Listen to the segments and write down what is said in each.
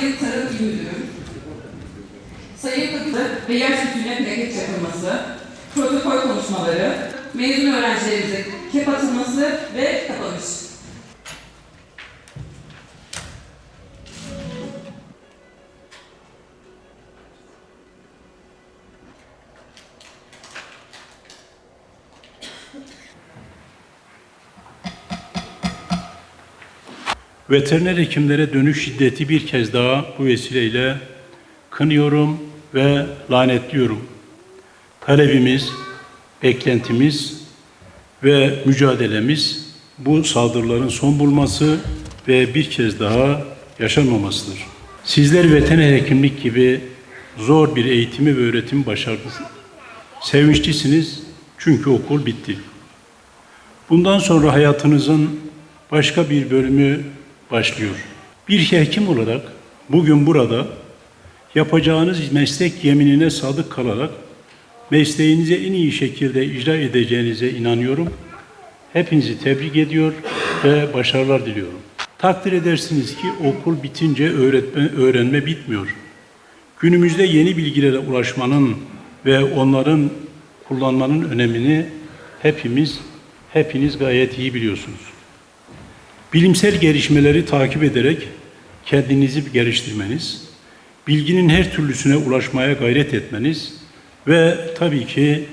Sayın Tarım İl Müdürü, Sayın Kapıcı ve yer sütüne plaket yapılması, protokol konuşmaları, mezun öğrencilerimize kep atılması ve kapanış. Veteriner hekimlere dönüş şiddeti bir kez daha bu vesileyle kınıyorum ve lanetliyorum. Talebimiz, beklentimiz ve mücadelemiz bu saldırıların son bulması ve bir kez daha yaşanmamasıdır. Sizler veteriner hekimlik gibi zor bir eğitimi ve öğretimi başardınız. Sevinçlisiniz çünkü okul bitti. Bundan sonra hayatınızın başka bir bölümü başlıyor. Bir hekim olarak bugün burada yapacağınız meslek yeminine sadık kalarak mesleğinizi en iyi şekilde icra edeceğinize inanıyorum. Hepinizi tebrik ediyor ve başarılar diliyorum. Takdir edersiniz ki okul bitince öğretme, öğrenme bitmiyor. Günümüzde yeni bilgilere ulaşmanın ve onların kullanmanın önemini hepimiz, hepiniz gayet iyi biliyorsunuz. Bilimsel gelişmeleri takip ederek kendinizi geliştirmeniz, bilginin her türlüsüne ulaşmaya gayret etmeniz ve tabii ki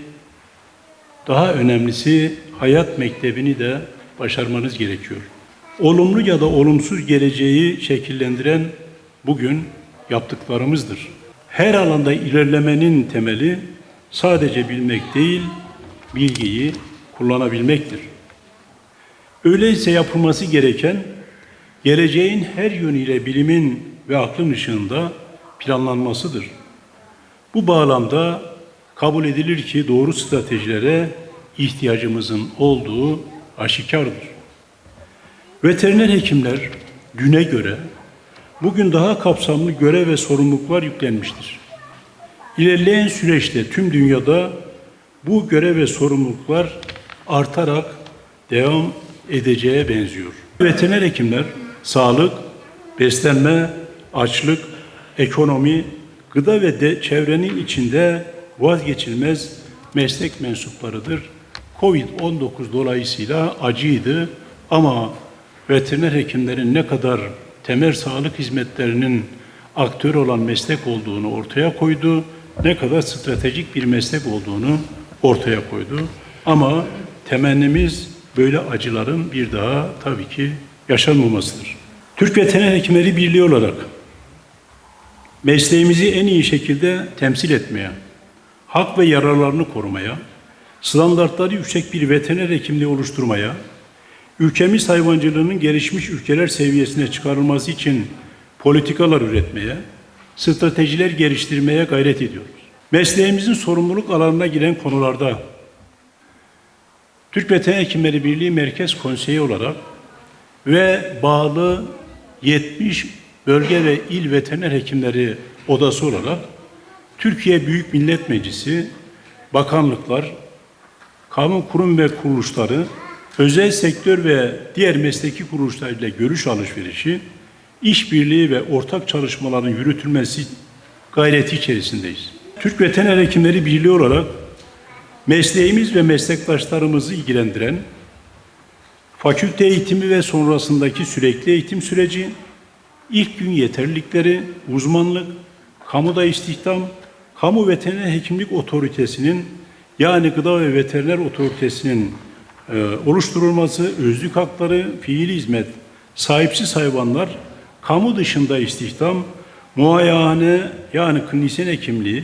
daha önemlisi hayat mektebini de başarmanız gerekiyor. Olumlu ya da olumsuz geleceği şekillendiren bugün yaptıklarımızdır. Her alanda ilerlemenin temeli sadece bilmek değil, bilgiyi kullanabilmektir. Öyleyse yapılması gereken geleceğin her yönüyle bilimin ve aklın ışığında planlanmasıdır. Bu bağlamda kabul edilir ki doğru stratejilere ihtiyacımızın olduğu aşikardır. Veteriner hekimler düne göre bugün daha kapsamlı görev ve sorumluluklar yüklenmiştir. İlerleyen süreçte tüm dünyada bu görev ve sorumluluklar artarak devam edeceğe benziyor. Veteriner hekimler sağlık, beslenme, açlık, ekonomi, gıda ve de çevrenin içinde vazgeçilmez meslek mensuplarıdır. Covid-19 dolayısıyla acıydı ama veteriner hekimlerin ne kadar temel sağlık hizmetlerinin aktör olan meslek olduğunu ortaya koydu, ne kadar stratejik bir meslek olduğunu ortaya koydu. Ama temennimiz böyle acıların bir daha tabii ki yaşanmamasıdır. Türk Veteriner Hekimleri Birliği olarak mesleğimizi en iyi şekilde temsil etmeye, hak ve yararlarını korumaya, standartları yüksek bir veteriner hekimliği oluşturmaya, ülkemiz hayvancılığının gelişmiş ülkeler seviyesine çıkarılması için politikalar üretmeye, stratejiler geliştirmeye gayret ediyoruz. Mesleğimizin sorumluluk alanına giren konularda Türk Veteriner Hekimleri Birliği Merkez Konseyi olarak ve bağlı 70 bölge ve il veteriner hekimleri odası olarak Türkiye Büyük Millet Meclisi, bakanlıklar, kamu kurum ve kuruluşları, özel sektör ve diğer mesleki kuruluşlar ile görüş alışverişi, işbirliği ve ortak çalışmaların yürütülmesi gayreti içerisindeyiz. Türk Veteriner Hekimleri Birliği olarak mesleğimiz ve meslektaşlarımızı ilgilendiren fakülte eğitimi ve sonrasındaki sürekli eğitim süreci, ilk gün yeterlilikleri, uzmanlık, kamuda istihdam, kamu veteriner hekimlik otoritesinin yani gıda ve veteriner otoritesinin e, oluşturulması, özlük hakları, fiili hizmet, sahipsiz hayvanlar, kamu dışında istihdam, muayene yani klinisyen hekimliği,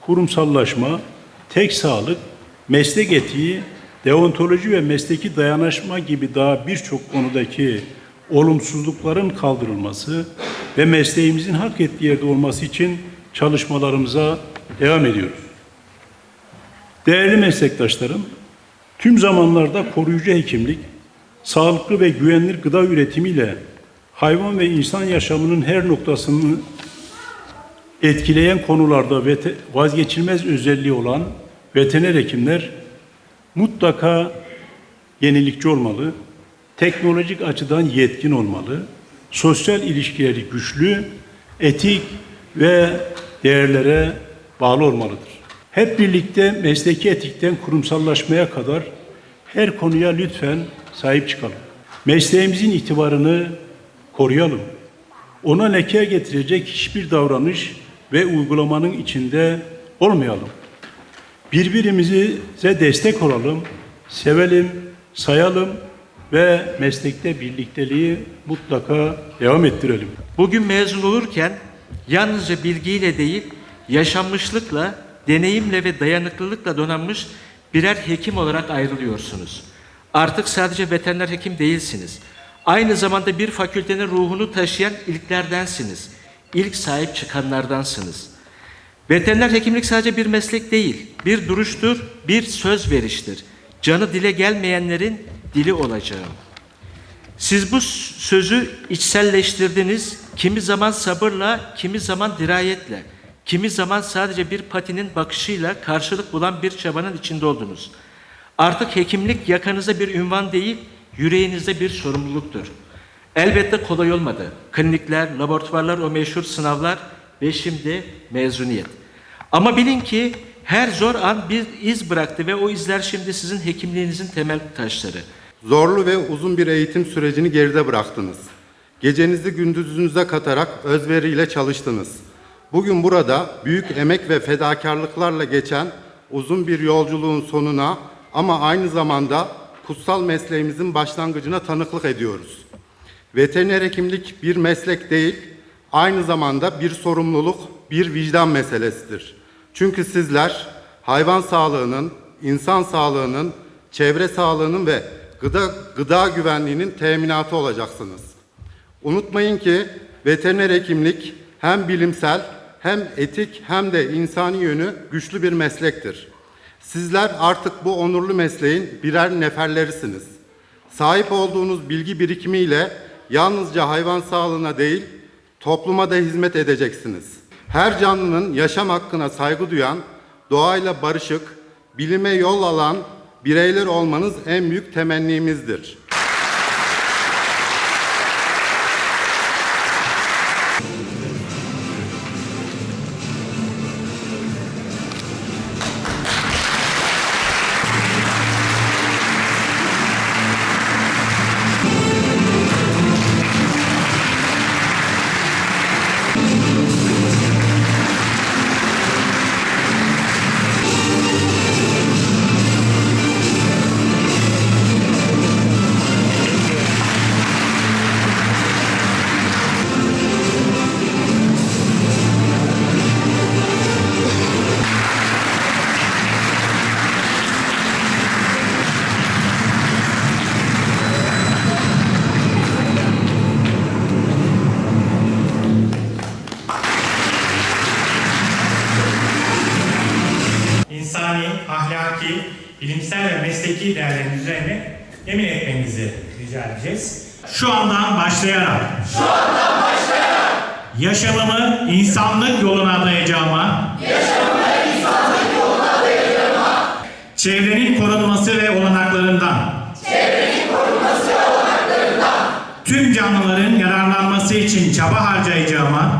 kurumsallaşma, tek sağlık, meslek etiği, deontoloji ve mesleki dayanışma gibi daha birçok konudaki olumsuzlukların kaldırılması ve mesleğimizin hak ettiği yerde olması için çalışmalarımıza devam ediyoruz. Değerli meslektaşlarım, tüm zamanlarda koruyucu hekimlik, sağlıklı ve güvenilir gıda üretimiyle hayvan ve insan yaşamının her noktasını etkileyen konularda vazgeçilmez özelliği olan veteriner hekimler mutlaka yenilikçi olmalı, teknolojik açıdan yetkin olmalı, sosyal ilişkileri güçlü, etik ve değerlere bağlı olmalıdır. Hep birlikte mesleki etikten kurumsallaşmaya kadar her konuya lütfen sahip çıkalım. Mesleğimizin itibarını koruyalım. Ona leke getirecek hiçbir davranış ve uygulamanın içinde olmayalım. Birbirimize destek olalım, sevelim, sayalım ve meslekte birlikteliği mutlaka devam ettirelim. Bugün mezun olurken yalnızca bilgiyle değil, yaşanmışlıkla, deneyimle ve dayanıklılıkla donanmış birer hekim olarak ayrılıyorsunuz. Artık sadece veteriner hekim değilsiniz. Aynı zamanda bir fakültenin ruhunu taşıyan ilklerdensiniz. İlk sahip çıkanlardansınız. Veteriner hekimlik sadece bir meslek değil, bir duruştur, bir söz veriştir. Canı dile gelmeyenlerin dili olacağım. Siz bu sözü içselleştirdiniz. Kimi zaman sabırla, kimi zaman dirayetle, kimi zaman sadece bir patinin bakışıyla karşılık bulan bir çabanın içinde oldunuz. Artık hekimlik yakanıza bir ünvan değil, yüreğinizde bir sorumluluktur. Elbette kolay olmadı. Klinikler, laboratuvarlar, o meşhur sınavlar ve şimdi mezuniyet. Ama bilin ki her zor an bir iz bıraktı ve o izler şimdi sizin hekimliğinizin temel taşları. Zorlu ve uzun bir eğitim sürecini geride bıraktınız. Gecenizi gündüzünüze katarak özveriyle çalıştınız. Bugün burada büyük emek ve fedakarlıklarla geçen uzun bir yolculuğun sonuna ama aynı zamanda kutsal mesleğimizin başlangıcına tanıklık ediyoruz. Veteriner hekimlik bir meslek değil, aynı zamanda bir sorumluluk, bir vicdan meselesidir. Çünkü sizler hayvan sağlığının, insan sağlığının, çevre sağlığının ve gıda, gıda güvenliğinin teminatı olacaksınız. Unutmayın ki veteriner hekimlik hem bilimsel hem etik hem de insani yönü güçlü bir meslektir. Sizler artık bu onurlu mesleğin birer neferlerisiniz. Sahip olduğunuz bilgi birikimiyle yalnızca hayvan sağlığına değil, topluma da hizmet edeceksiniz. Her canlının yaşam hakkına saygı duyan, doğayla barışık, bilime yol alan bireyler olmanız en büyük temennimizdir. İnsani, ahlaki, bilimsel ve mesleki değerlerin üzerine emin etmenizi rica edeceğiz. Şu andan başlayarak. Şu andan başlayarak. Yaşamımı insanlık yoluna adayacağıma yaşamımı insanlık yoluna adayacağıma çevrenin korunması ve olanaklarından. Çevrenin korunması ve olanaklarından. Tüm canlıların yararlanması için çaba harcayacağıma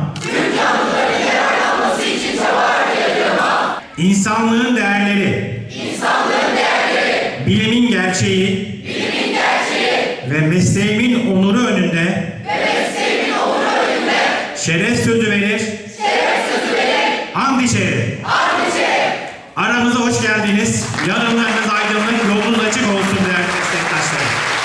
İnsanlığın değerleri. İnsanlığın değerleri. Bilimin gerçeği. Bilimin gerçeği. Ve mesleğimin onuru önünde. Ve mesleğimin onuru önünde. Şeref sözü verir. Şeref sözü verir. Hamdi şehri. Hamdi şehri. Aramıza hoş geldiniz. Yarınlarınız aydınlık, yolunuz açık olsun değerli meslektaşlarım.